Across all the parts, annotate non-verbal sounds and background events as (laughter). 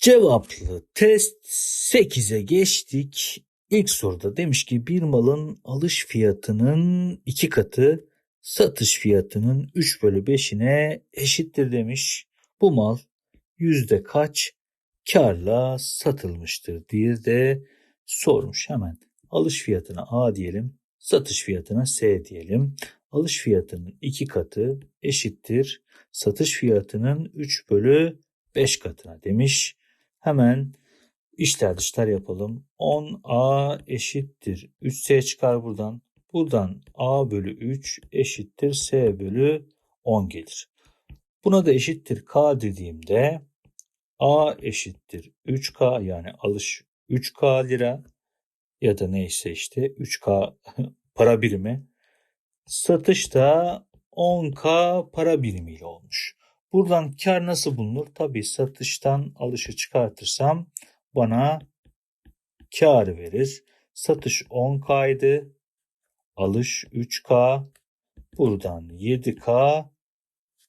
Cevaplı test 8'e geçtik. İlk soruda demiş ki bir malın alış fiyatının iki katı satış fiyatının 3 bölü 5'ine eşittir demiş. Bu mal yüzde kaç karla satılmıştır diye de sormuş. Hemen alış fiyatına A diyelim, satış fiyatına S diyelim. Alış fiyatının iki katı eşittir satış fiyatının 3 bölü 5 katına demiş. Hemen işler dışlar yapalım. 10A eşittir 3S çıkar buradan. Buradan A bölü 3 eşittir S bölü 10 gelir. Buna da eşittir K dediğimde A eşittir 3K yani alış 3K lira ya da neyse işte 3K (laughs) para birimi. Satış da 10K para birimiyle olmuş. Buradan kar nasıl bulunur? Tabii satıştan alışı çıkartırsam bana kar verir. Satış 10K idi. Alış 3K. Buradan 7K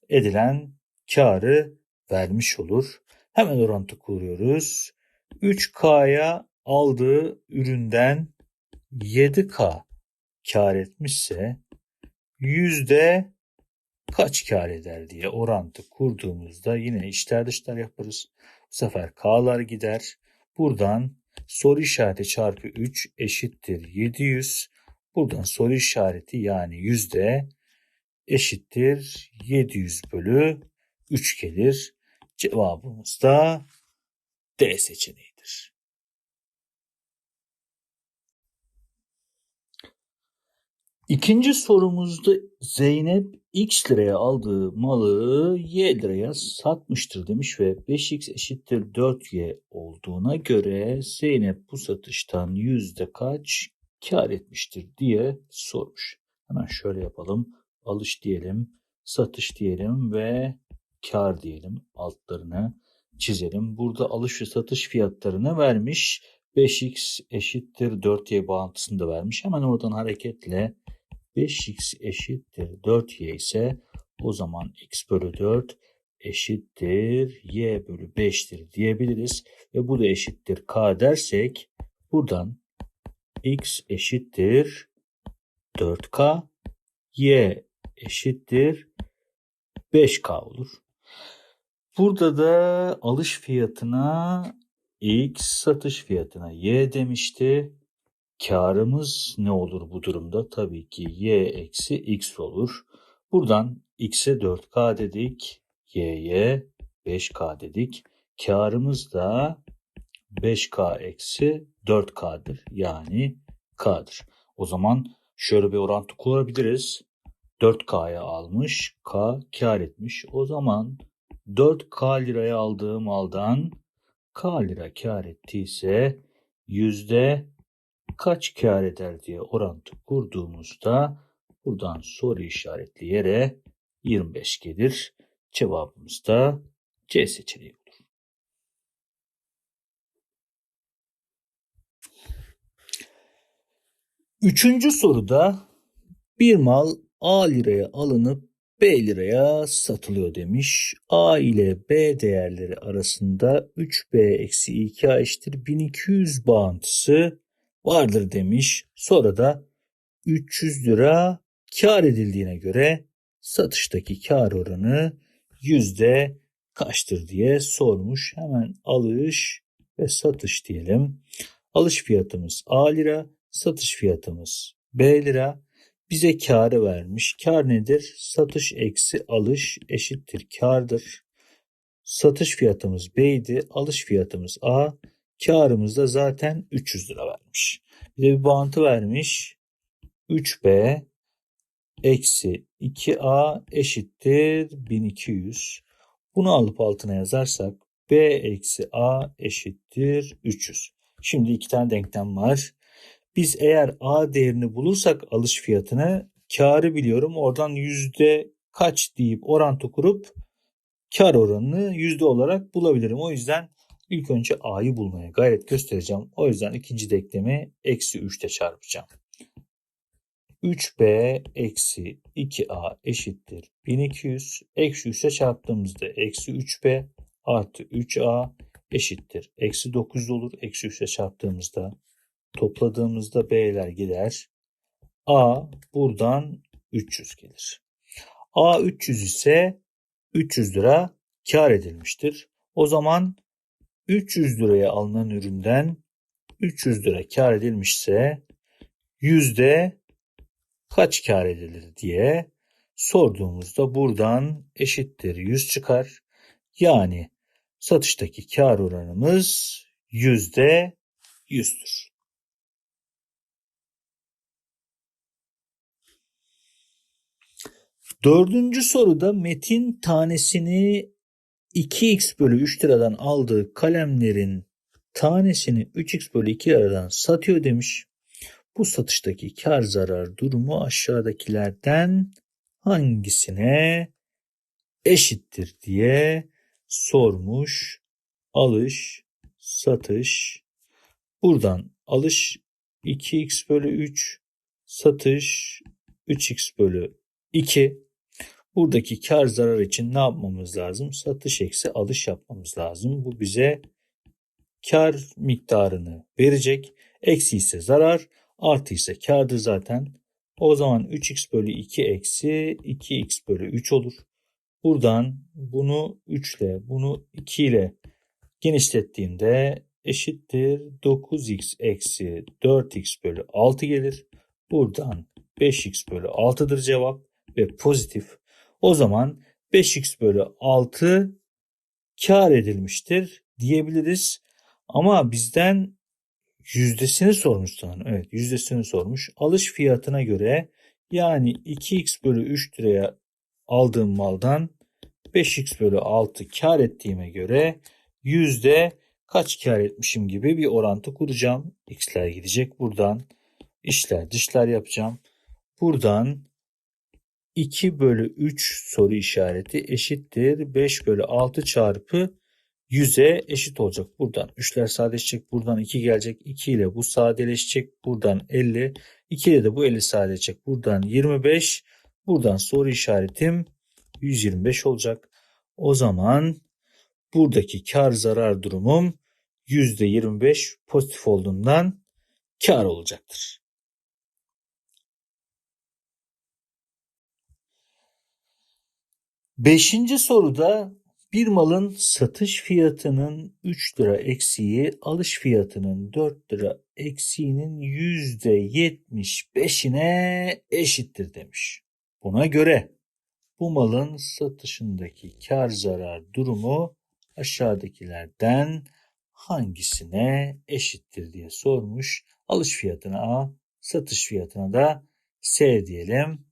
edilen karı vermiş olur. Hemen orantı kuruyoruz. 3K'ya aldığı üründen 7K kar etmişse yüzde kaç kar eder diye orantı kurduğumuzda yine içler dışlar yaparız. Bu sefer K'lar gider. Buradan soru işareti çarpı 3 eşittir 700. Buradan soru işareti yani yüzde eşittir 700 bölü 3 gelir. Cevabımız da D seçeneğidir. İkinci sorumuzda Zeynep X liraya aldığı malı Y liraya satmıştır demiş ve 5X eşittir 4Y olduğuna göre Zeynep bu satıştan yüzde kaç kar etmiştir diye sormuş. Hemen şöyle yapalım. Alış diyelim, satış diyelim ve kar diyelim. Altlarını çizelim. Burada alış ve satış fiyatlarını vermiş. 5x eşittir 4y bağıntısını da vermiş. Hemen oradan hareketle 5x eşittir 4y ise o zaman x bölü 4 eşittir y bölü 5'tir diyebiliriz. Ve bu da eşittir k dersek buradan x eşittir 4k y eşittir 5k olur. Burada da alış fiyatına x, satış fiyatına y demişti. Karımız ne olur bu durumda? Tabii ki y eksi x olur. Buradan x'e 4k dedik, y'ye 5k dedik. Karımız da 5k eksi 4k'dır. Yani k'dır. O zaman şöyle bir orantı kurabiliriz. 4k'ya almış, k kar etmiş. O zaman 4k liraya aldığım maldan k lira kar ettiyse yüzde kaç kar eder diye orantı kurduğumuzda buradan soru işaretli yere 25 gelir. Cevabımız da C seçeneği olur. Üçüncü soruda bir mal A liraya alınıp B liraya satılıyor demiş. A ile B değerleri arasında 3B eksi 2A eşittir 1200 bağıntısı vardır demiş. Sonra da 300 lira kar edildiğine göre satıştaki kar oranı yüzde kaçtır diye sormuş. Hemen alış ve satış diyelim. Alış fiyatımız A lira, satış fiyatımız B lira. Bize karı vermiş. Kar nedir? Satış eksi alış eşittir kardır. Satış fiyatımız B idi. Alış fiyatımız A. Karımız da zaten 300 lira vermiş. Bir de bir bağıntı vermiş. 3B eksi 2A eşittir 1200. Bunu alıp altına yazarsak B eksi A eşittir 300. Şimdi iki tane denklem var. Biz eğer A değerini bulursak alış fiyatını karı biliyorum. Oradan yüzde kaç deyip orantı kurup kar oranını yüzde olarak bulabilirim. O yüzden ilk önce A'yı bulmaya gayret göstereceğim. O yüzden ikinci denklemi eksi 3'te çarpacağım. 3B eksi 2A eşittir 1200. Eksi 3'e çarptığımızda eksi 3B artı 3A eşittir. Eksi 900 olur. Eksi 3'e çarptığımızda topladığımızda B'ler gider. A buradan 300 gelir. A 300 ise 300 lira kar edilmiştir. O zaman 300 liraya alınan üründen 300 lira kar edilmişse yüzde kaç kar edilir diye sorduğumuzda buradan eşittir 100 çıkar. Yani satıştaki kar oranımız yüzde yüzdür. Dördüncü soruda Metin tanesini 2x bölü 3 liradan aldığı kalemlerin tanesini 3x bölü 2 liradan satıyor demiş. Bu satıştaki kar zarar durumu aşağıdakilerden hangisine eşittir diye sormuş. Alış, satış. Buradan alış 2x bölü 3, satış 3x bölü 2. Buradaki kar zarar için ne yapmamız lazım? Satış eksi alış yapmamız lazım. Bu bize kar miktarını verecek. Eksi ise zarar, artı ise kardır zaten. O zaman 3x bölü 2 eksi 2x bölü 3 olur. Buradan bunu 3 ile bunu 2 ile genişlettiğimde eşittir 9x eksi 4x bölü 6 gelir. Buradan 5x bölü 6'dır cevap ve pozitif. O zaman 5x bölü 6 kar edilmiştir diyebiliriz. Ama bizden yüzdesini sormuş sanırım. Evet yüzdesini sormuş. Alış fiyatına göre yani 2x bölü 3 liraya aldığım maldan 5x bölü 6 kar ettiğime göre yüzde kaç kar etmişim gibi bir orantı kuracağım. X'ler gidecek buradan. İşler dışlar yapacağım. Buradan 2 bölü 3 soru işareti eşittir. 5 bölü 6 çarpı 100'e eşit olacak. Buradan 3'ler sadeleşecek. Buradan 2 gelecek. 2 ile bu sadeleşecek. Buradan 50. 2 ile de bu 50 sadeleşecek. Buradan 25. Buradan soru işaretim 125 olacak. O zaman buradaki kar zarar durumum %25 pozitif olduğundan kar olacaktır. Beşinci soruda bir malın satış fiyatının 3 lira eksiği alış fiyatının 4 lira eksiğinin %75'ine eşittir demiş. Buna göre bu malın satışındaki kar zarar durumu aşağıdakilerden hangisine eşittir diye sormuş. Alış fiyatına A, satış fiyatına da S diyelim.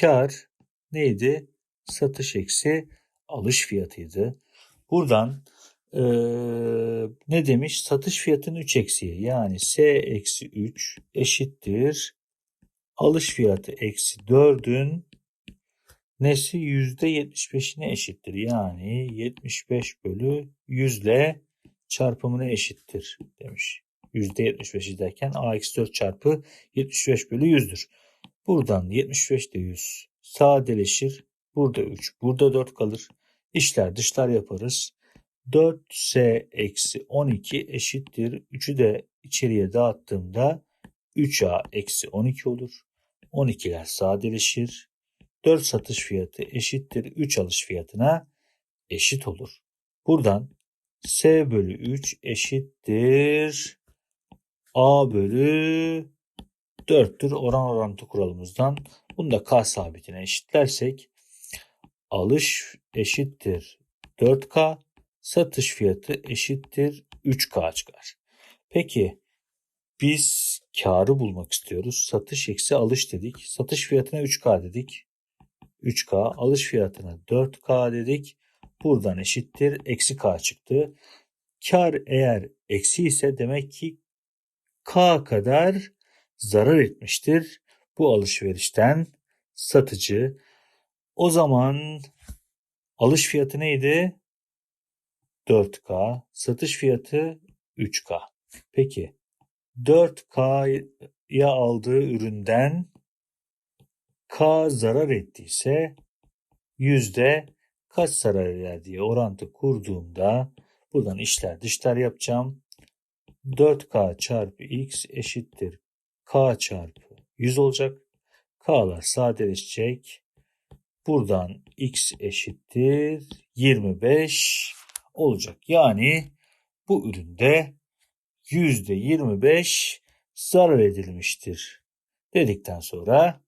Kar neydi? Satış eksi alış fiyatıydı. Buradan e, ne demiş? Satış fiyatının 3 eksiği yani S eksi 3 eşittir. Alış fiyatı eksi 4'ün nesi %75'ine eşittir. Yani 75 bölü 100 ile çarpımına eşittir demiş. %75 derken A eksi 4 çarpı 75 bölü 100'dür. Buradan 75 de 100 sadeleşir. Burada 3, burada 4 kalır. İşler dışlar yaparız. 4s eksi 12 eşittir. 3'ü de içeriye dağıttığımda 3a eksi 12 olur. 12'ler sadeleşir. 4 satış fiyatı eşittir 3 alış fiyatına eşit olur. Buradan S bölü 3 eşittir A bölü 4'tür oran orantı kuralımızdan. Bunu da K sabitine eşitlersek alış eşittir 4K, satış fiyatı eşittir 3K çıkar. Peki biz karı bulmak istiyoruz. Satış eksi alış dedik. Satış fiyatına 3K dedik. 3K alış fiyatına 4K dedik. Buradan eşittir eksi K çıktı. Kar eğer eksi ise demek ki K kadar zarar etmiştir. Bu alışverişten satıcı o zaman alış fiyatı neydi? 4K. Satış fiyatı 3K. Peki 4K'ya aldığı üründen K zarar ettiyse yüzde kaç zarar eder diye orantı kurduğumda Buradan işler dışlar yapacağım. 4K çarpı X eşittir. K çarpı 100 olacak. K'lar sadeleşecek. Buradan X eşittir 25 olacak. Yani bu üründe %25 zarar edilmiştir. Dedikten sonra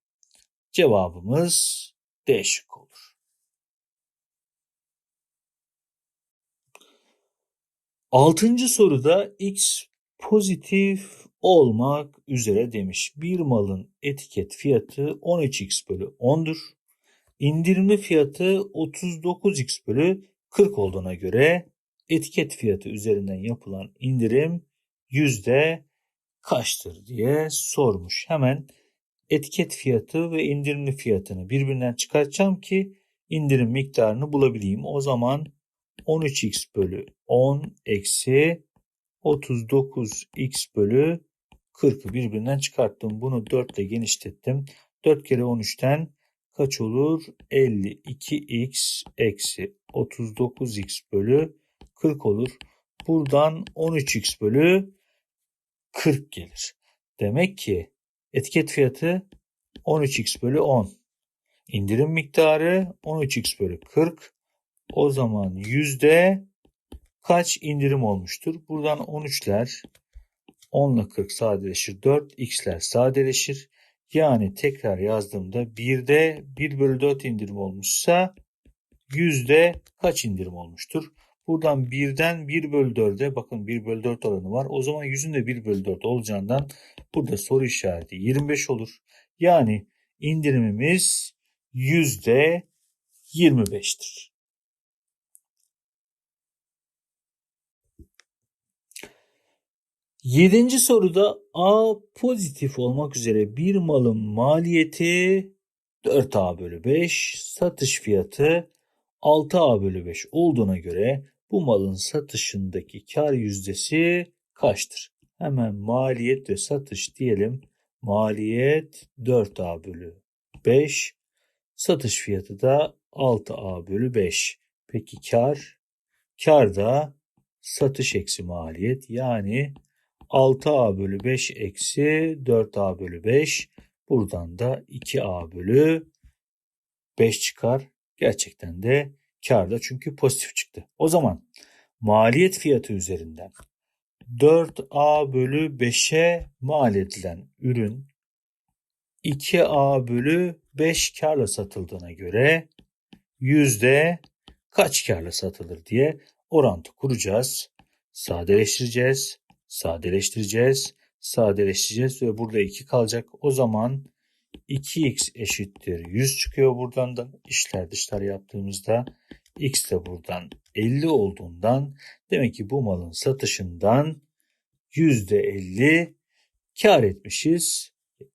cevabımız D şıkkı olur. Altıncı soruda X pozitif olmak üzere demiş. Bir malın etiket fiyatı 13x bölü 10'dur. İndirimli fiyatı 39x bölü 40 olduğuna göre etiket fiyatı üzerinden yapılan indirim yüzde kaçtır diye sormuş. Hemen etiket fiyatı ve indirimli fiyatını birbirinden çıkartacağım ki indirim miktarını bulabileyim. O zaman 13x bölü 10 eksi 39x bölü 40'ı birbirinden çıkarttım. Bunu 4 ile genişlettim. 4 kere 13'ten kaç olur? 52x eksi 39x bölü 40 olur. Buradan 13x bölü 40 gelir. Demek ki etiket fiyatı 13x bölü 10. İndirim miktarı 13x bölü 40. O zaman yüzde kaç indirim olmuştur? Buradan 13'ler 10 ile 40 sadeleşir. 4 x'ler sadeleşir. Yani tekrar yazdığımda 1'de 1 bölü 4 indirim olmuşsa yüzde kaç indirim olmuştur? Buradan 1'den 1 bölü 4'e bakın 1 bölü 4 oranı var. O zaman yüzün de 1 bölü 4 olacağından burada soru işareti 25 olur. Yani indirimimiz yüzde 25'tir. Yedinci soruda A pozitif olmak üzere bir malın maliyeti 4A bölü 5, satış fiyatı 6A bölü 5 olduğuna göre bu malın satışındaki kar yüzdesi kaçtır? Hemen maliyet ve satış diyelim. Maliyet 4A bölü 5. Satış fiyatı da 6A bölü 5. Peki kar? Kar da satış eksi maliyet yani 6A bölü 5 eksi 4A bölü 5. Buradan da 2A bölü 5 çıkar. Gerçekten de karda çünkü pozitif çıktı. O zaman maliyet fiyatı üzerinden 4A bölü 5'e mal edilen ürün 2A bölü 5 karla satıldığına göre yüzde kaç karla satılır diye orantı kuracağız. Sadeleştireceğiz, sadeleştireceğiz, sadeleştireceğiz ve burada 2 kalacak. O zaman 2x eşittir 100 çıkıyor buradan da işler dışlar yaptığımızda x de buradan 50 olduğundan demek ki bu malın satışından %50 kar etmişiz.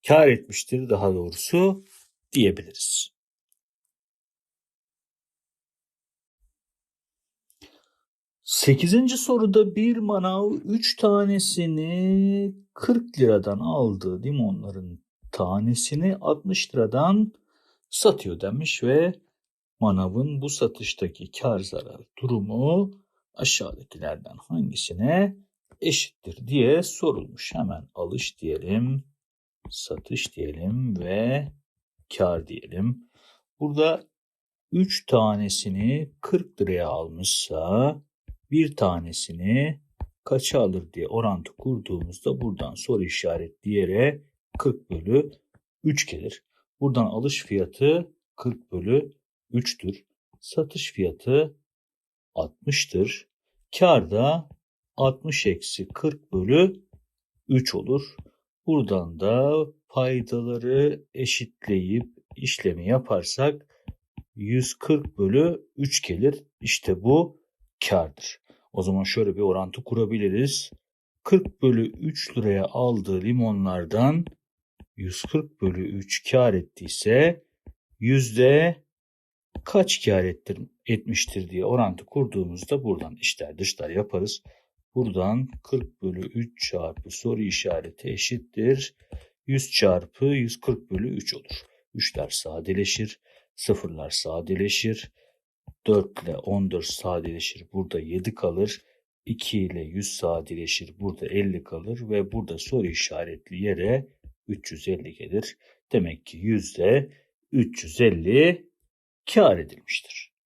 Kar etmiştir daha doğrusu diyebiliriz. Sekizinci soruda bir manav 3 tanesini 40 liradan aldığı limonların tanesini 60 liradan satıyor demiş ve manavın bu satıştaki kar zarar durumu aşağıdakilerden hangisine eşittir diye sorulmuş. Hemen alış diyelim, satış diyelim ve kar diyelim. Burada 3 tanesini 40 liraya almışsa bir tanesini kaça alır diye orantı kurduğumuzda buradan soru işaretleyerek 40 bölü 3 gelir. Buradan alış fiyatı 40 bölü 3'tür. Satış fiyatı 60'tır. Kar da 60 eksi 40 bölü 3 olur. Buradan da paydaları eşitleyip işlemi yaparsak 140 bölü 3 gelir. İşte bu kardır. O zaman şöyle bir orantı kurabiliriz. 40 bölü 3 liraya aldığı limonlardan 140 bölü 3 kar ettiyse yüzde kaç kar ettir, etmiştir diye orantı kurduğumuzda buradan işler dışlar yaparız. Buradan 40 bölü 3 çarpı soru işareti eşittir. 100 çarpı 140 bölü 3 olur. 3'ler sadeleşir. Sıfırlar sadeleşir. 4 ile 14 sadeleşir. Burada 7 kalır. 2 ile 100 sadeleşir. Burada 50 kalır ve burada soru işaretli yere 350 gelir. Demek ki yüzde 350 kar edilmiştir.